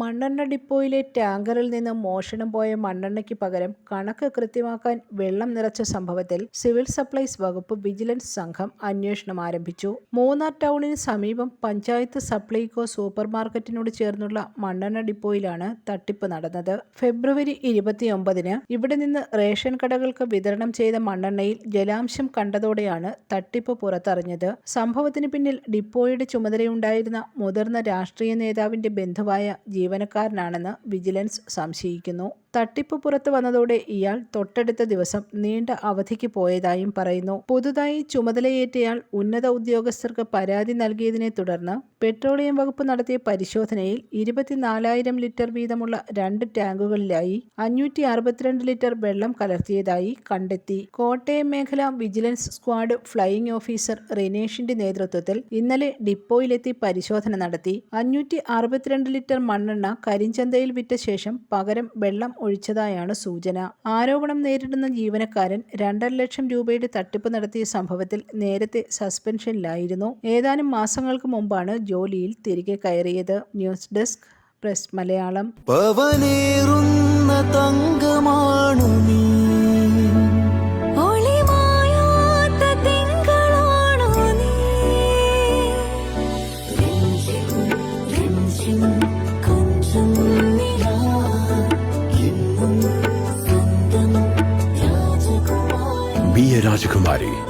മണ്ണെണ്ണ ഡിപ്പോയിലെ ടാങ്കറിൽ നിന്ന് മോഷണം പോയ മണ്ണെണ്ണയ്ക്ക് പകരം കണക്ക് കൃത്യമാക്കാൻ വെള്ളം നിറച്ച സംഭവത്തിൽ സിവിൽ സപ്ലൈസ് വകുപ്പ് വിജിലൻസ് സംഘം അന്വേഷണം ആരംഭിച്ചു. മൂന്നാർ ടൗണിന് സമീപം പഞ്ചായത്ത് സപ്ലൈകോ സൂപ്പർ മാർക്കറ്റിനോട് ചേർന്നുള്ള മണ്ണെണ്ണ ഡിപ്പോയിലാണ് തട്ടിപ്പ് നടന്നത്. ഫെബ്രുവരി ഇരുപത്തിയൊമ്പതിന് ഇവിടെ നിന്ന് റേഷൻ കടകൾക്ക് വിതരണം ചെയ്ത മണ്ണെണ്ണയിൽ ജലാംശം കണ്ടതോടെയാണ് തട്ടിപ്പ് പുറത്തറിഞ്ഞത്. സംഭവത്തിന് പിന്നിൽ ഡിപ്പോയുടെ ചുമതലയുണ്ടായിരുന്ന മുതിർന്ന രാഷ്ട്രീയ നേതാവിന്റെ ബന്ധുവായ ജീവനക്കാരനാണെന്ന് വിജിലൻസ് സംശയിക്കുന്നു. തട്ടിപ്പ് പുറത്തു വന്നതോടെ ഇയാൾ തൊട്ടടുത്ത ദിവസം നീണ്ട അവധിക്ക് പോയതായും പറയുന്നു. പുതുതായി ചുമതലയേറ്റയാൾ ഉന്നത ഉദ്യോഗസ്ഥർക്ക് പരാതി നൽകിയതിനെ തുടർന്ന് പെട്രോളിയം വകുപ്പ് നടത്തിയ പരിശോധനയിൽ ഇരുപത്തിനാലായിരം ലിറ്റർ വീതമുള്ള രണ്ട് ടാങ്കുകളിലായി അഞ്ഞൂറ്റി അറുപത്തിരണ്ട് ലിറ്റർ വെള്ളം കലർത്തിയതായി കണ്ടെത്തി. കോട്ടയം മേഖല വിജിലൻസ് സ്ക്വാഡ് ഫ്ലൈയിംഗ് ഓഫീസർ റിനേഷിന്റെ നേതൃത്വത്തിൽ ഇന്നലെ ഡിപ്പോയിലെത്തി പരിശോധന നടത്തി. അഞ്ഞൂറ്റി അറുപത്തിരണ്ട് ലിറ്റർ മണ്ണെണ്ണ കരിഞ്ചന്തയിൽ വിറ്റ ശേഷം പകരം വെള്ളം ഒഴിച്ചതായാണ് സൂചന. ആരോപണം നേരിടുന്ന ജീവനക്കാരൻ രണ്ടര ലക്ഷം രൂപയുടെ തട്ടിപ്പ് നടത്തിയ സംഭവത്തിൽ നേരത്തെ സസ്പെൻഷനിലായിരുന്നു. ഏതാനും മാസങ്ങൾക്ക് മുമ്പാണ് ജോലിയിൽ തിരികെ കയറിയത് ന്യൂസ് ഡെസ്ക് പ്രസ് മലയാളം. പവനേറുന്ന തങ്കമാണു നീ. രാജകുമാരി.